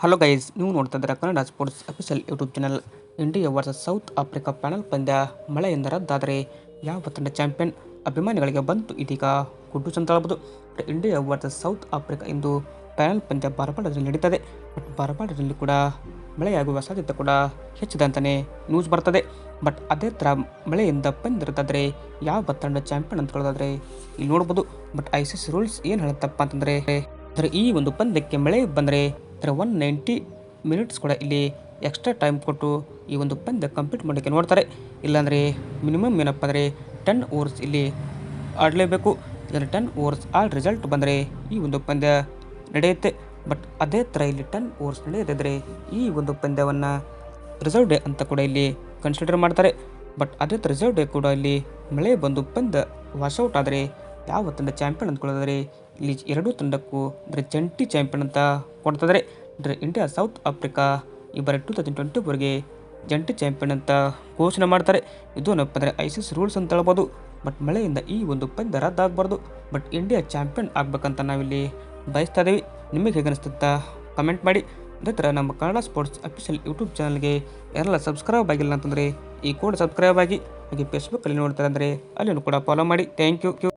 Hello guys ನೀವು ನೋಡ್ತಾ ಇದ್ದೀರಾ Kannada sports official YouTube channel India versus South Africa final ಪಂದ್ಯ ಮಳೆಯಿಂದ ರದ್ದಾದರೆ ಯಾವ ತಂಡ ಚಾಂಪಿಯನ್ ಅಭಿಮಾನಿಗಳಿಗೆ ಬಂತು ಇದೀಗ ಗುಡ್ಡು ಸಂತಳಬಹುದು. ಇಂಡಿಯಾ ವರ್ಸಸ್ ಸೌತ್ ಆಫ್ರಿಕಾ ಇಂದು ಪ್ಯಾನಲ್ ಪಂದ್ಯ ಬಾರಪಾಡದಲ್ಲಿ ನಡೀತದೆ. ಬಟ್ ಕೂಡ ಮಳೆಯಾಗುವ ಸಾಧ್ಯತೆ ಕೂಡ ಹೆಚ್ಚಿದೆ ಅಂತಲೇ ನ್ಯೂಸ್ ಬರ್ತದೆ. ಬಟ್ ಅದೇ ಥರ ಮಳೆಯಿಂದ ಪಂದ್ಯ ರದ್ದಾದರೆ ಯಾವ ತಂಡ ಚಾಂಪಿಯನ್ ಅಂತ ಹೇಳೋದಾದ್ರೆ ಇಲ್ಲಿ ನೋಡ್ಬೋದು. ಬಟ್ ಐ ರೂಲ್ಸ್ ಏನು ಹೇಳುತ್ತಪ್ಪ ಅಂತಂದರೆ, ಅಂದರೆ ಈ ಒಂದು ಪಂದ್ಯಕ್ಕೆ ಮಳೆ ಬಂದರೆ ಅಂದರೆ ಒನ್ ನೈಂಟಿ ಮಿನಿಟ್ಸ್ ಕೂಡ ಇಲ್ಲಿ ಎಕ್ಸ್ಟ್ರಾ ಟೈಮ್ ಕೊಟ್ಟು ಈ ಒಂದು ಪಂದ್ಯ ಕಂಪ್ಲೀಟ್ ಮಾಡೋಕ್ಕೆ ನೋಡ್ತಾರೆ. ಇಲ್ಲಾಂದರೆ ಮಿನಿಮಮ್ ಏನಪ್ಪ ಅಂದರೆ ಟೆನ್ ಓವರ್ಸ್ ಇಲ್ಲಿ ಆಡಲೇಬೇಕು. ಇದನ್ನು ಟೆನ್ ಓವರ್ಸ್ ಆಲ್ ರಿಸಲ್ಟ್ ಬಂದರೆ ಈ ಒಂದು ಪಂದ್ಯ ನಡೆಯುತ್ತೆ. ಬಟ್ ಅದೇ ಥರ ಇಲ್ಲಿ ಟೆನ್ ಓವರ್ಸ್ ನಡೆಯದಿದ್ದರೆ ಈ ಒಂದು ಪಂದ್ಯವನ್ನು ರಿಸರ್ವ್ ಡೇ ಅಂತ ಕೂಡ ಇಲ್ಲಿ ಕನ್ಸಿಡರ್ ಮಾಡ್ತಾರೆ. ಬಟ್ ಅದೇ ರಿಸರ್ವ್ ಡೇ ಕೂಡ ಇಲ್ಲಿ ಮಳೆ ಬಂದು ಪಂದ್ಯ ವಾಶೌಟ್ ಆದರೆ ಯಾವ ತಂಡ ಚಾಂಪಿಯನ್ ಅಂದ್ಕೊಳ್ತಾರೆ ಇಲ್ಲಿ ಎರಡೂ ತಂಡಕ್ಕೂ ಅಂದರೆ ಜಂಟಿ ಚಾಂಪಿಯನ್ ಅಂತ ಕೊಡ್ತಿದ್ದಾರೆ ಅಂದರೆ ಇಂಡಿಯಾ, ಸೌತ್ ಆಫ್ರಿಕಾ ಈ ಬಾರಿ ಟೂ ತೌಸಂಡ್ ಟ್ವೆಂಟಿ ಫೋರ್ಗೆ ಜಂಟಿ ಚಾಂಪಿಯನ್ ಅಂತ ಘೋಷಣೆ ಮಾಡ್ತಾರೆ. ಇದು ಏನಪ್ಪ ಅಂದರೆ ಐ ಸಿ ಸಿ ರೂಲ್ಸ್ ಅಂತ ಹೇಳ್ಬೋದು. ಬಟ್ ಮಳೆಯಿಂದ ಈ ಒಂದು ಪಂದ್ಯ ರದ್ದಾಗಬಾರ್ದು ಬಟ್ ಇಂಡಿಯಾ ಚಾಂಪಿಯನ್ ಆಗಬೇಕಂತ ನಾವಿಲ್ಲಿ ಬಯಸ್ತಾ ಇದ್ದೀವಿ ನಿಮಗೆ ಹೇಗೆ ಅನಿಸ್ತಂತ ಕಮೆಂಟ್ ಮಾಡಿ. ಅದೇ ಥರ ನಮ್ಮ ಕನ್ನಡ ಸ್ಪೋರ್ಟ್ಸ್ ಅಫಿಷಿಯಲ್ ಯೂಟ್ಯೂಬ್ ಚಾನಲ್ಗೆ ಎಲ್ಲ ಸಬ್ಸ್ಕ್ರೈಬ್ ಆಗಿಲ್ಲ ಅಂತಂದರೆ, ಈ ಕೂಡ ಸಬ್ಸ್ಕ್ರೈಬ್ ಆಗಿ. ಹಾಗೆ ಫೇಸ್ಬುಕ್ಕಲ್ಲಿ ನೋಡ್ತಾರೆ ಅಂದರೆ ಅಲ್ಲಿನೂ ಕೂಡ ಫಾಲೋ ಮಾಡಿ. Thank you